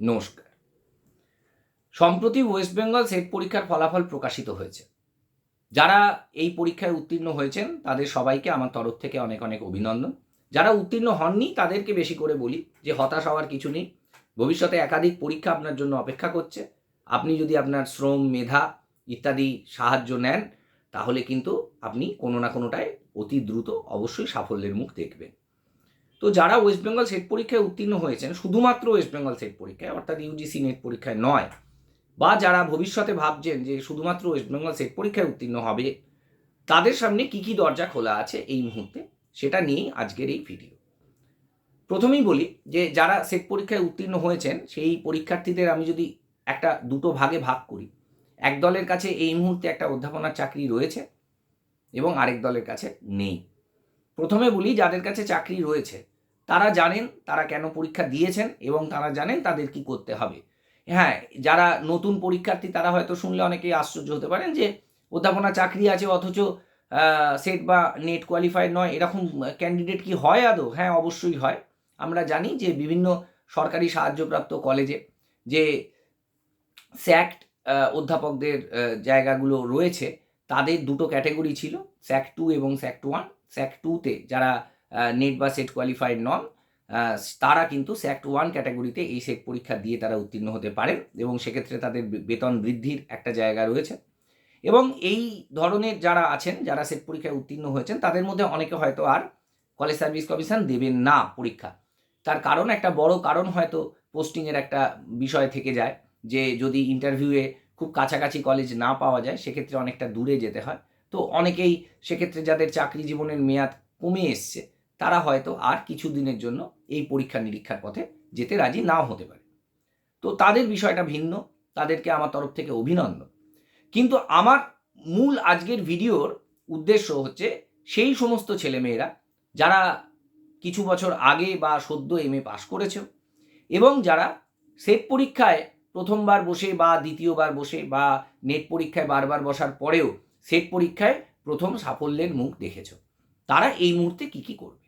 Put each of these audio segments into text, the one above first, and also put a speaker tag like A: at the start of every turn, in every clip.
A: নমস্কার। সম্প্রতি West Bengal set পরীক্ষার ফলাফল প্রকাশিত হয়েছে। যারা এই পরীক্ষায় উত্তীর্ণ হয়েছেন, তাদের সবাইকে আমার তরফ থেকে অনেক অনেক অভিনন্দন। যারা উত্তীর্ণ হননি, তাদেরকে বেশি করে বলি যে হতাশ হওয়ার কিছু নেই। ভবিষ্যতে একাধিক পরীক্ষা আপনার জন্য অপেক্ষা করছে। আপনি যদি আপনার শ্রম, মেধা ইত্যাদি সাহায্য নেন, তাহলে কিন্তু আপনি কোনো না কোনোটায় অতি দ্রুত অবশ্যই সাফল্যের মুখ দেখবেন। তো যারা ওয়েস্ট বেঙ্গল সেট পরীক্ষায় উত্তীর্ণ হয়েছেন, শুধুমাত্র ওয়েস্ট বেঙ্গল সেট পরীক্ষায়, অর্থাৎ ইউজিসি নেট পরীক্ষায় নয়, বা যারা ভবিষ্যতে ভাবছেন যে শুধুমাত্র ওয়েস্ট বেঙ্গল সেট পরীক্ষায় উত্তীর্ণ হবে, তাদের সামনে কি কি দরজা খোলা আছে এই মুহূর্তে, সেটা নিয়েই আজকের এই ভিডিও প্রথমেই বলি যে যারা সেট পরীক্ষায় উত্তীর্ণ হয়েছেন, সেই পরীক্ষার্থীদের আমি যদি একটা দুটো ভাগে ভাগ করি, এক দলের কাছে এই মুহূর্তে একটা অধ্যাপনার চাকরি রয়েছে এবং আরেক দলের কাছে নেই। প্রথমে বলি যাদের কাছে চাকরি রয়েছে তারা জানেন তারা কেন পরীক্ষা দিয়েছেন এবং তারা জানেন তাদের কি করতে হবে। হ্যাঁ যারা নতুন পরীক্ষার্থী তারা হয়তো শুনলে অনেকেই আশ্চর্য হতে পারেন যে অধ্যাপনা চাকরি আছে অথচ সেট বা নেট কোয়ালিফাইড নয়, এরকম ক্যান্ডিডেট কি হয় আদৌ? হ্যাঁ অবশ্যই হয়। আমরা জানি যে বিভিন্ন সরকারি সাহায্যপ্রাপ্ত কলেজে যে স্যাক্ট অধ্যাপকদের জায়গাগুলো রয়েছে, তাদের দুটো ক্যাটাগরি ছিল স্যাক টু এবং স্যাক ওয়ান স্যাক টুতে যারা নেট বা সেট কোয়ালিফাইড নন। তারা কিন্তু স্যাক্ট ওয়ান ক্যাটাগরিতে এই সেট পরীক্ষা দিয়ে তারা উত্তীর্ণ হতে পারেন এবং সেক্ষেত্রে তাদের বেতন বৃদ্ধির একটা জায়গা রয়েছে। এবং এই ধরনের যারা আছেন, যারা সেট পরীক্ষায় উত্তীর্ণ হয়েছেন, তাদের মধ্যে অনেকে হয়তো আর কলেজ সার্ভিস কমিশন দেবেন না পরীক্ষা। তার কারণ, একটা বড় কারণ হয়তো পোস্টিংয়ের একটা বিষয় থেকে যায় যে যদি ইন্টারভিউয়ে খুব কাছাকাছি কলেজ না পাওয়া যায়, সেক্ষেত্রে অনেকটা দূরে যেতে হয়। তো অনেকেই সেক্ষেত্রে যাদের চাকরি জীবনের মেয়াদ কমে এসছে তারা হয়তো আর কিছু দিনের জন্য এই পরীক্ষা নিরীক্ষার পথে যেতে রাজি নাও হতে পারে। তো তাদের বিষয়টা ভিন্ন, তাদেরকে আমার তরফ থেকে অভিনন্দন। কিন্তু আমার মূল আজকের ভিডিওর উদ্দেশ্য হচ্ছে সেই সমস্ত ছেলেমেয়েরা যারা কিছু বছর আগে বা সদ্য এম এ পাশ করেছে এবং যারা সেট পরীক্ষায় প্রথমবার বসে বা দ্বিতীয়বার বসে বা নেট পরীক্ষায় বারবার বসার পরেও সেট পরীক্ষায় প্রথম সাফল্যের মুখ দেখেছ। তারা এই মুহূর্তে কি কী করবে?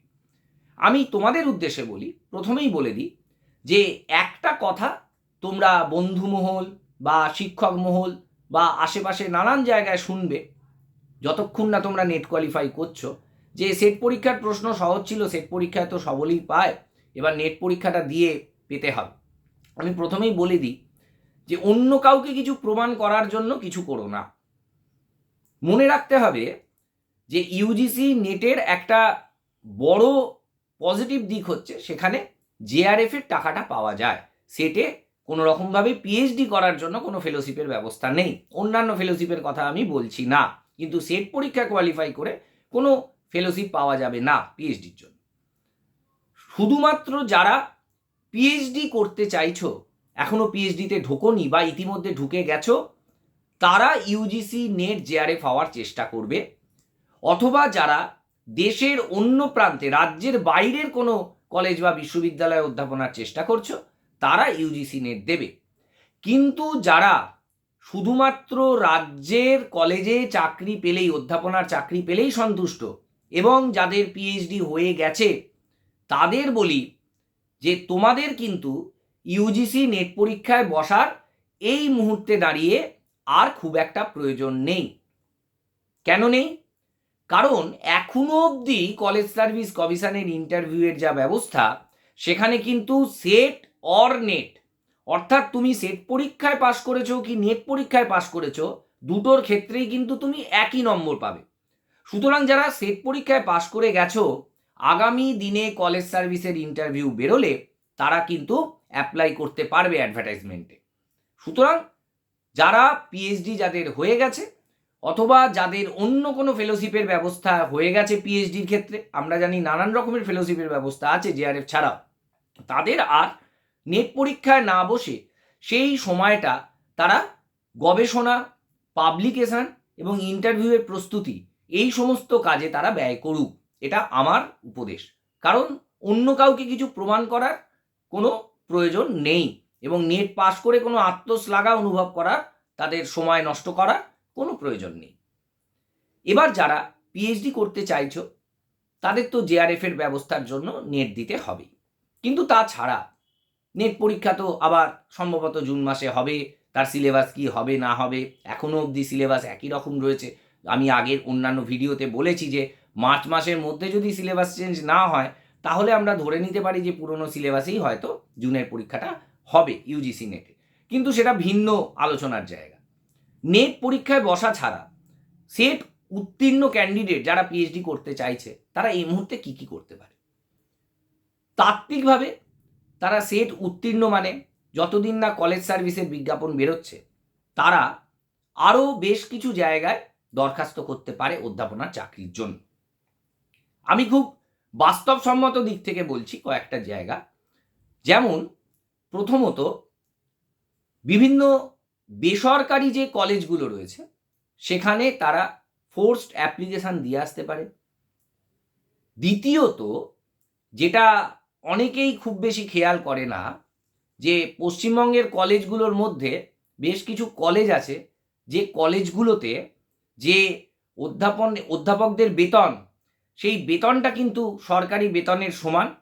A: আমি তোমাদের উদ্দেশ্যে বলি, প্রথমেই বলে দিই যে একটা কথা তোমরা বন্ধু মহল বা শিক্ষক মহল বা আশেপাশে নানান জায়গায় শুনবে, যতক্ষণ না তোমরা নেট কোয়ালিফাই করছ, যে সেট পরীক্ষার প্রশ্ন সহজ ছিল সেট পরীক্ষায় তো সবলই পায়, এবার নেট পরীক্ষাটা দিয়ে পেতে হবে। আমি প্রথমেই বলে দিই যে অন্য কাউকে কিছু প্রমাণ করার জন্য কিছু করো না। মনে রাখতে হবে যে ইউজিসি নেটের একটা বড় পজিটিভ দিক হচ্ছে সেখানে জেআরএফ এর টাকাটা পাওয়া যায়। সেটে কোনো রকমভাবে পিএইচডি করার জন্য কোনো ফেলোশিপের ব্যবস্থা নেই। অন্যান্য ফেলোশিপের কথা আমি বলছি না। কিন্তু সেট পরীক্ষা কোয়ালিফাই করে কোনো ফেলোশিপ পাওয়া যাবে না পিএইচডির জন্য। শুধুমাত্র যারা পিএইচডি করতে চাইছো এখনও পিএইচডিতে ঢোকনি বা ইতিমধ্যে ঢুকে গেছো, তারা ইউজিসি নেট জেআরএফ হওয়ার চেষ্টা করবে। অথবা যারা দেশের অন্য প্রান্তে রাজ্যের বাইরের কোনো কলেজ বা বিশ্ববিদ্যালয়ে অধ্যাপনার চেষ্টা করছ, তারা ইউজিসি নেট দেবে। কিন্তু যারা শুধুমাত্র রাজ্যের কলেজে চাকরি পেলেই, অধ্যাপনার চাকরি পেলেই সন্তুষ্ট এবং যাদের পিএইচডি হয়ে গেছে, তাদের বলি যে তোমাদের কিন্তু ইউজিসি নেট পরীক্ষায় বসার এই মুহূর্তে দাঁড়িয়ে আর খুব একটা প্রয়োজন নেই। কেন নেই? কারণ এখনও অবধি কলেজ সার্ভিস কমিশনের ইন্টারভিউয়ের যা ব্যবস্থা, সেখানে কিন্তু সেট অর নেট অর্থাৎ তুমি সেট পরীক্ষায় পাশ করেছ কি নেট পরীক্ষায় পাশ করেছ, দুটোর ক্ষেত্রেই কিন্তু তুমি একই নম্বর পাবে। সুতরাং যারা সেট পরীক্ষায় পাশ করে গেছো, আগামী দিনে কলেজ সার্ভিসের ইন্টারভিউ বেরোলে তারা কিন্তু অ্যাপ্লাই করতে পারবে অ্যাডভার্টাইজমেন্টে সুতরাং যারা পিএইচডি যাদের হয়ে গেছে অথবা যাদের অন্য কোনো ফেলোশিপের ব্যবস্থা হয়ে গেছে পিএইচডির ক্ষেত্রে, আমরা জানি নানান রকমের ফেলোশিপের ব্যবস্থা আছে জেআরএফ ছাড়াও। তাদের আর নেট পরীক্ষায় না বসে সেই সময়টা তারা গবেষণা পাবলিকেশন এবং ইন্টারভিউয়ের প্রস্তুতি, এই সমস্ত কাজে তারা ব্যয় করুক। এটা আমার উপদেশ। কারণ অন্য কাউকে কিছু প্রমাণ করার কোনো প্রয়োজন নেই এবং নেট পাস করে কোনো আত্মশ্লাঘা অনুভব করার, তাদের সময় নষ্ট করার কোনো প্রয়োজন নেই। এবার যারা পিএইচডি করতে চাইছো, তাদের তো জেআরএফ এর ব্যবস্থার জন্য নেট দিতে হবে। কিন্তু তাছাড়া নেট পরীক্ষা তো আবার সম্ভবত জুন মাসে হবে, তার সিলেবাস কি হবে, না হবে এখনও অবধি সিলেবাস একই রকম রয়েছে। আমি আগের অন্যান্য ভিডিওতে বলেছি যে, মার্চ মাসের মধ্যে যদি সিলেবাস চেঞ্জ না হয়, তাহলে আমরা ধরে নিতে পারি যে, পুরনো সিলেবাসেই হয়তো জুনের পরীক্ষাটা হবে ইউজিসি নেটে কিন্তু সেটা ভিন্ন আলোচনার জায়গা। নেট পরীক্ষায় বসা ছাড়া সেট উত্তীর্ণ ক্যান্ডিডেট যারা পিএইচডি করতে চাইছে, তারা এই মুহূর্তে কি কি করতে পারে? তাত্ত্বিকভাবে তারা সেট উত্তীর্ণ মানে যতদিন না কলেজ সার্ভিসের বিজ্ঞাপন বেরোচ্ছে, তারা আরও বেশ কিছু জায়গায় দরখাস্ত করতে পারে অধ্যাপনার চাকরির জন্য। আমি খুব বাস্তবসম্মত দিক থেকে বলছি কয়েকটা জায়গা। যেমন প্রথমত বিভিন্ন বেসরকারি যে কলেজগুলো রয়েছে, সেখানে তারা ফোর্সড অ্যাপ্লিকেশান দিয়ে আসতে পারে। দ্বিতীয়ত, যেটা অনেকেই খুব বেশি খেয়াল করে না, যে পশ্চিমবঙ্গের কলেজগুলোর মধ্যে বেশ কিছু কলেজ আছে, যে কলেজগুলোতে যে অধ্যাপন, অধ্যাপকদের বেতন, সেই বেতনটা কিন্তু সরকারি বেতনের সমান,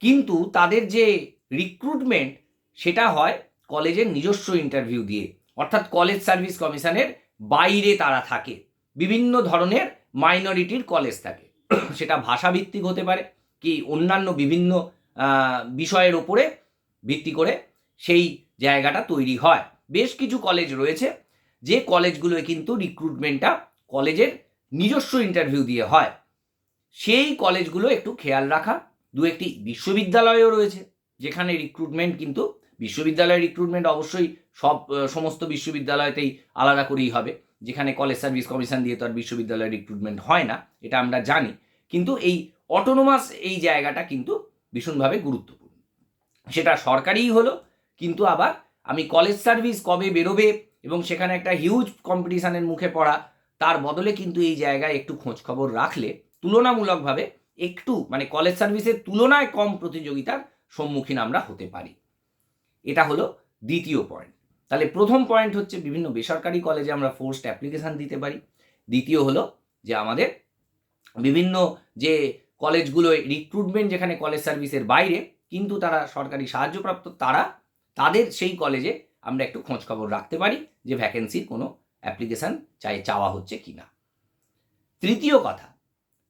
A: কিন্তু তাদের যে রিক্রুটমেন্ট সেটা হয় কলেজের নিজস্ব ইন্টারভিউ দিয়ে। অর্থাৎ কলেজ সার্ভিস কমিশনের বাইরে তারা থাকে। বিভিন্ন ধরনের মাইনরিটির কলেজ থাকে। সেটা ভাষাভিত্তিক হতে পারে কি অন্যান্য বিভিন্ন বিষয়ের ওপরে ভিত্তি করে সেই জায়গাটা তৈরি হয়। বেশ কিছু কলেজ রয়েছে, যে কলেজগুলোয় কিন্তু রিক্রুটমেন্টটা কলেজের নিজস্ব ইন্টারভিউ দিয়ে হয়। সেই কলেজগুলো একটু খেয়াল রাখা। দু একটি বিশ্ববিদ্যালয়ও রয়েছে, যেখানে রিক্রুটমেন্ট কিন্তু বিশ্ববিদ্যালয়ের রিক্রুটমেন্ট অবশ্যই সব সমস্ত বিশ্ববিদ্যালয়তেই আলাদা করেই হবে। যেখানে কলেজ সার্ভিস কমিশন দিয়ে তো আর বিশ্ববিদ্যালয়ের রিক্রুটমেন্ট হয় না, এটা আমরা জানি। কিন্তু এই অটোনোমাস এই জায়গাটা কিন্তু ভীষণভাবে গুরুত্বপূর্ণ। সেটা সরকারিই হলো, কিন্তু আবার আমি কলেজ সার্ভিস কবে বেরোবে এবং সেখানে একটা হিউজ কম্পিটিশানের মুখে পড়া, তার বদলে কিন্তু এই জায়গায় একটু খোঁজ খবর রাখলে তুলনামূলকভাবে একটু মানে কলেজ সার্ভিসের তুলনায় কম প্রতিযোগিতার সম্মুখীন আমরা হতে পারি। এটা হলো দ্বিতীয় পয়েন্ট তাহলে প্রথম পয়েন্ট হচ্ছে বিভিন্ন বেসরকারি কলেজে আমরা ফোর্সড অ্যাপ্লিকেশান দিতে পারি। দ্বিতীয় হলো যে আমাদের বিভিন্ন যে কলেজগুলো রিক্রুটমেন্ট যেখানে কলেজ সার্ভিসের বাইরে, কিন্তু তারা সরকারি সাহায্যপ্রাপ্ত, তারা তাদের সেই কলেজে আমরা একটু খোঁজ খবর রাখতে পারি যে ভ্যাকেন্সির কোনো অ্যাপ্লিকেশান চাই চাওয়া হচ্ছে কি না তৃতীয় কথা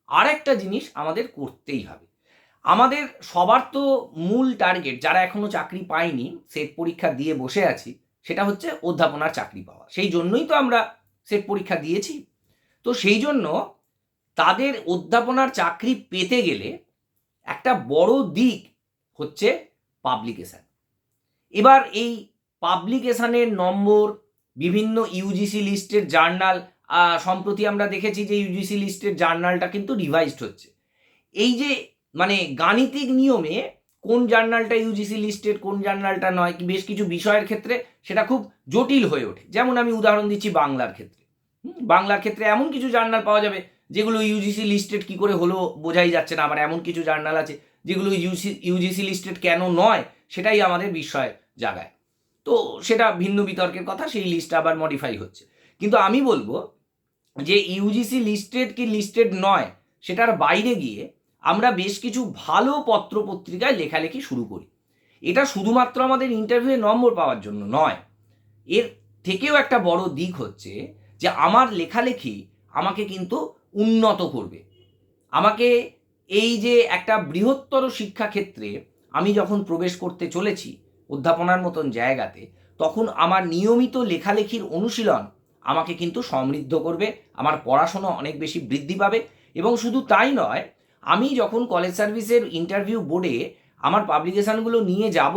A: আর একটা জিনিস আমাদের করতেই হবে। আমাদের সবার তো মূল টার্গেট যারা এখনও চাকরি পায়নি সেট পরীক্ষা দিয়ে বসে আছি, সেটা হচ্ছে অধ্যাপনার চাকরি পাওয়া। সেই জন্যই তো আমরা সেট পরীক্ষা দিয়েছি। তো সেই জন্য তাদের অধ্যাপনার চাকরি পেতে গেলে একটা বড় দিক হচ্ছে পাবলিকেশান এবার এই পাবলিকেশানের নম্বর, বিভিন্ন ইউজিসি লিস্টের জার্নাল সম্প্রতি আমরা দেখেছি যে ইউজিসি লিস্টের জার্নালটা কিন্তু রিভাইজড হচ্ছে। এই যে মানে গাণিতিক নিয়মে কোন জার্নালটা ইউজিসি লিস্টেড কোন জার্নালটা নয়, কি বেশ কিছু বিষয়ের ক্ষেত্রে সেটা খুব জটিল হয়ে ওঠে। যেমন আমি উদাহরণ দিচ্ছি বাংলার ক্ষেত্রে। বাংলার ক্ষেত্রে এমন কিছু জার্নাল পাওয়া যাবে যেগুলো ইউজিসি লিস্টেড কি করে হলো বোঝাই যাচ্ছে না, আবার এমন কিছু জার্নাল আছে যেগুলো ইউসি ইউজিসি লিস্টেড কেন নয় সেটাই আমাদের বিস্ময় জাগায়। তো সেটা ভিন্ন বিতর্কের কথা, সেই লিস্ট আবার মডিফাই হচ্ছে। কিন্তু আমি বলব যে ইউজিসি লিস্টেড কি লিস্টেড নয়, সেটার বাইরে গিয়ে আমরা বেশ কিছু ভালো পত্র পত্রিকায় লেখালেখি শুরু করি। এটা শুধুমাত্র আমাদের ইন্টারভিউয়ে নম্বর পাওয়ার জন্য নয়। এর থেকেও একটা বড় দিক হচ্ছে যে আমার লেখালেখি আমাকে কিন্তু উন্নত করবে। আমাকে এই যে একটা বৃহত্তর শিক্ষাক্ষেত্রে আমি যখন প্রবেশ করতে চলেছি অধ্যাপনার মতন জায়গাতে, তখন আমার নিয়মিত লেখালেখির অনুশীলন আমাকে কিন্তু সমৃদ্ধ করবে, আমার পড়াশোনা অনেক বেশি বৃদ্ধি পাবে এবং শুধু তাই নয় আমি যখন কলেজ সার্ভিসের ইন্টারভিউ বোর্ডে আমার পাবলিকেশানগুলো নিয়ে যাব,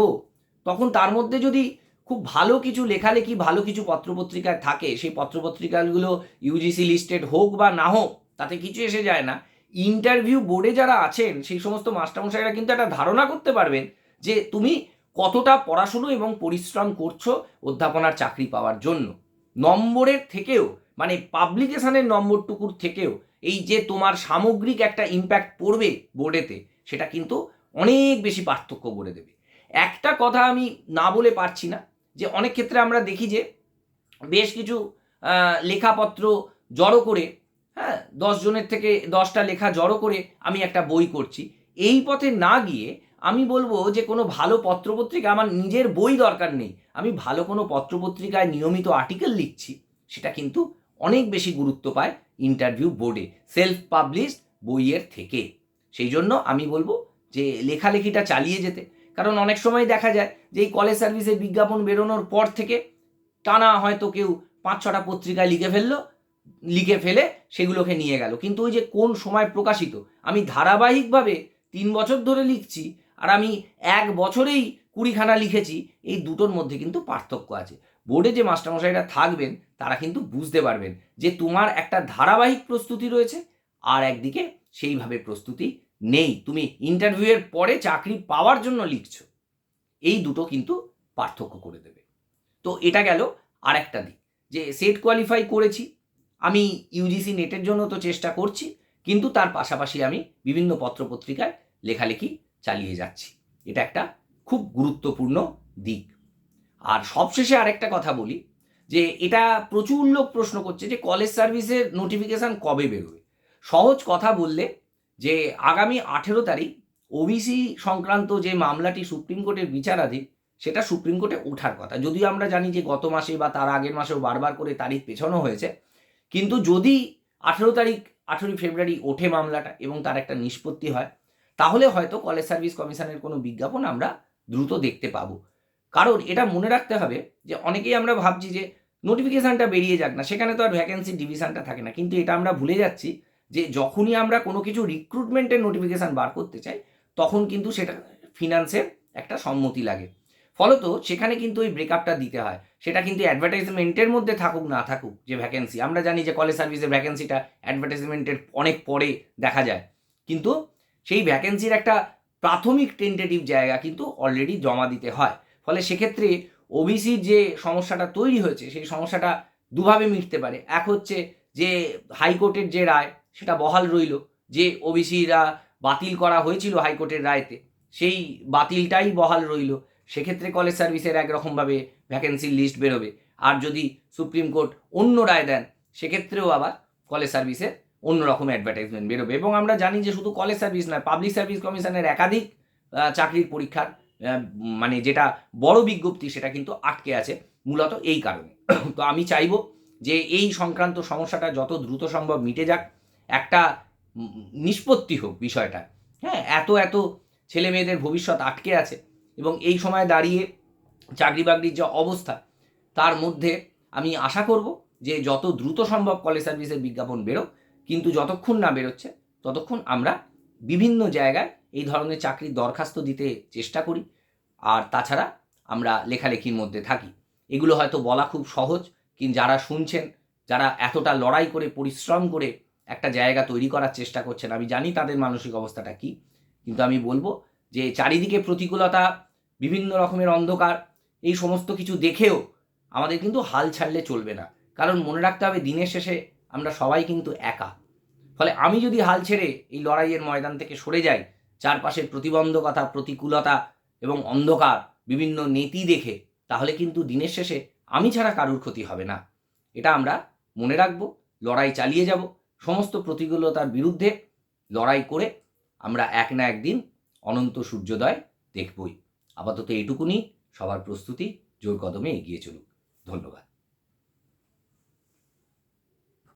A: তখন তার মধ্যে যদি খুব ভালো কিছু লেখালেখি, ভালো কিছু পত্রপত্রিকায় থাকে, সেই পত্রপত্রিকাগুলো ইউজিসি লিস্টেড হোক বা না হোক, তাতে কিছু এসে যায় না। ইন্টারভিউ বোর্ডে যারা আছেন, সেই সমস্ত মাস্টারমশাইরা কিন্তু একটা ধারণা করতে পারবেন যে তুমি কতটা পড়াশুনো এবং পরিশ্রম করছ অধ্যাপনার চাকরি পাওয়ার জন্য। নম্বরের থেকেও মানে পাবলিকেশানের নম্বরটুকুর থেকেও এই যে তোমার সামগ্রিক একটা ইম্প্যাক্ট পড়বে বোর্ডেতে সেটা কিন্তু অনেক বেশি পার্থক্য করে দেবে। একটা কথা আমি না বলে পারছি না, যে অনেক ক্ষেত্রে আমরা দেখি যে বেশ কিছু লেখাপত্র জড়ো করে হ্যাঁ দশ জনের থেকে দশটা লেখা জড়ো করে আমি একটা বই করছি। এই পথে না গিয়ে আমি বলব যে কোনো ভালো পত্রপত্রিকা আমার নিজের বই দরকার নেই। আমি ভালো কোনো পত্রপত্রিকায় নিয়মিত আর্টিকেল লিখছি, সেটা কিন্তু অনেক বেশি গুরুত্ব পায়। ইন্টারভিউ বোর্ডে সেলফ পাবলিশড বইয়ের থেকে। সেই জন্য আমি বলব যে লেখালেখিটা চালিয়ে যেতে। কারণ অনেক সময় দেখা যায় যে এই কলেজ সার্ভিসের বিজ্ঞাপন বেরোনোর পর থেকে টানা হয়তো কেউ পাঁচ ছটা পত্রিকায় লিখে ফেলল, লিখে ফেলে সেগুলোকে নিয়ে গেল। কিন্তু ওই যে কোন সময় প্রকাশিত, আমি ধারাবাহিকভাবে তিন বছর ধরে লিখছি আর আমি এক বছরেই কুড়িখানা লিখেছি, এই দুটোর মধ্যে কিন্তু পার্থক্য আছে। বোর্ডে যে মাস্টারমশাইরা থাকবেন, তারা কিন্তু বুঝতে পারবেন যে তোমার একটা ধারাবাহিক প্রস্তুতি রয়েছে আর একদিকে সেইভাবে প্রস্তুতি নেই। তুমি ইন্টারভিউয়ের পরে চাকরি পাওয়ার জন্য লিখছো। এই দুটো কিন্তু পার্থক্য করে দেবে। তো এটা গেল আর একটা দিক, যে সেট কোয়ালিফাই করেছি, আমি ইউজিসি নেটের জন্য তো চেষ্টা করছি, কিন্তু তার পাশাপাশি আমি বিভিন্ন পত্রপত্রিকায় লেখালেখি চালিয়ে যাচ্ছি। এটা একটা খুব গুরুত্বপূর্ণ দিক। আর সবশেষে আরেকটা কথা বলি, যে এটা প্রচুর লোক প্রশ্ন করছে যে কলেজ সার্ভিসের নোটিফিকেশান কবে বেরোবে? সহজ কথা বললে যে আগামী আঠেরো তারিখ ওবিসি সংক্রান্ত যে মামলাটি সুপ্রিম কোর্টের বিচারাধীন, সেটা সুপ্রিম কোর্টে ওঠার কথা। যদিও আমরা জানি যে গত মাসে বা তার আগের মাসেও বারবার করে তারিখ পেছানো হয়েছে, কিন্তু যদি আঠেরো তারিখ, আঠেরোই ফেব্রুয়ারি ওঠে মামলাটা এবং তার একটা নিষ্পত্তি হয়, তাহলে হয়তো কলেজ সার্ভিস কমিশনের কোনো বিজ্ঞাপন আমরা দ্রুত দেখতে পাবো। কারণ এটা মনে রাখতে হবে যে অনেকেই আমরা ভাবছি যে নোটিফিকেশানটা বেরিয়ে যাক না, সেখানে তো আর ভ্যাকেন্সি ডিভিশনটা থাকে না। কিন্তু এটা আমরা ভুলে যাচ্ছি যে যখনই আমরা কোনো কিছু রিক্রুটমেন্টের নোটিফিকেশান বার করতে চাই, তখন কিন্তু সেটা ফিনান্সের একটা সম্মতি লাগে। ফলত সেখানে কিন্তু ওই ব্রেকআপটা দিতে হয়। সেটা কিন্তু অ্যাডভার্টাইজমেন্টের মধ্যে থাকুক, না থাকুক যে ভ্যাকেন্সি আমরা জানি যে কলেজ সার্ভিসের ভ্যাকেন্সিটা অ্যাডভার্টাইজমেন্টের অনেক পরে দেখা যায়। কিন্তু সেই ভ্যাকেন্সির একটা প্রাথমিক টেন্টেটিভ জায়গা কিন্তু অলরেডি জমা দিতে হয়। ফলে সেক্ষেত্রে ওবিসির যে সমস্যাটা তৈরি হয়েছে, সেই সমস্যাটা দুভাবে মিটতে পারে। এক হচ্ছে যে হাইকোর্টের যে রায়, সেটা বহাল রইল যে ওবিসিরা বাতিল করা হয়েছিল হাইকোর্টের রায়তে, সেই বাতিলটাই বহাল রইল। সেক্ষেত্রে কলেজ সার্ভিসের একরকমভাবে ভ্যাকেন্সির লিস্ট বেরোবে। আর যদি সুপ্রিম কোর্ট অন্য রায় দেন, সেক্ষেত্রেও আবার কলেজ সার্ভিসের অন্যরকম অ্যাডভার্টাইজমেন্ট বেরোবে। এবং আমরা জানি যে শুধু কলেজ সার্ভিস নয় পাবলিক সার্ভিস কমিশনের একাধিক চাকরির পরীক্ষার মানে যেটা বড় বিজ্ঞপ্তি সেটা কিন্তু আটকে আছে মূলত এই কারণে। তো আমি চাইব যে এই সংক্রান্ত সমস্যাটা যত দ্রুত সম্ভব মিটে যাক। একটা নিষ্পত্তি হোক বিষয়টা। হ্যাঁ এত এত ছেলে মেয়েদের ভবিষ্যৎ আটকে আছে এবং এই সময় দাঁড়িয়ে চাকরি বাকরির যে অবস্থা, তার মধ্যে আমি আশা করব যে যত দ্রুত সম্ভব কলেজ সার্ভিসের বিজ্ঞাপন বেরো কিন্তু যতক্ষণ না বেরোচ্ছে, ততক্ষণ আমরা বিভিন্ন জায়গায় এই ধরনের চাকরির দরখাস্ত দিতে চেষ্টা করি। আর তাছাড়া আমরা লেখালেখির মধ্যে থাকি। এগুলো হয়তো বলা খুব সহজ, কিন্তু যারা শুনছেন, যারা এতটা লড়াই করে, পরিশ্রম করে একটা জায়গা তৈরি করার চেষ্টা করছেন, আমি জানি তাদের মানসিক অবস্থাটা কী। কিন্তু আমি বলব যে চারিদিকে প্রতিকূলতা, বিভিন্ন রকমের অন্ধকার, এই সমস্ত কিছু দেখেও আমাদের কিন্তু হাল ছাড়লে চলবে না। কারণ মনে রাখতে হবে, দিনের শেষে আমরা সবাই কিন্তু একা। ফলে আমি যদি হাল ছেড়ে এই লড়াইয়ের ময়দান থেকে সরে যাই চারপাশের প্রতিবন্ধকতা, প্রতিকূলতা এবং অন্ধকার বিভিন্ন নীতি দেখে, তাহলে কিন্তু দিনের শেষে আমি ছাড়া কারুর ক্ষতি হবে না। এটা আমরা মনে রাখব, লড়াই চালিয়ে যাব, সমস্ত প্রতিকূলতার বিরুদ্ধে লড়াই করে আমরা এক না একদিন অনন্ত সূর্যোদয় দেখবই। আপাতত এটুকুনি সবার প্রস্তুতি জোর কদমে এগিয়ে চলুক। ধন্যবাদ।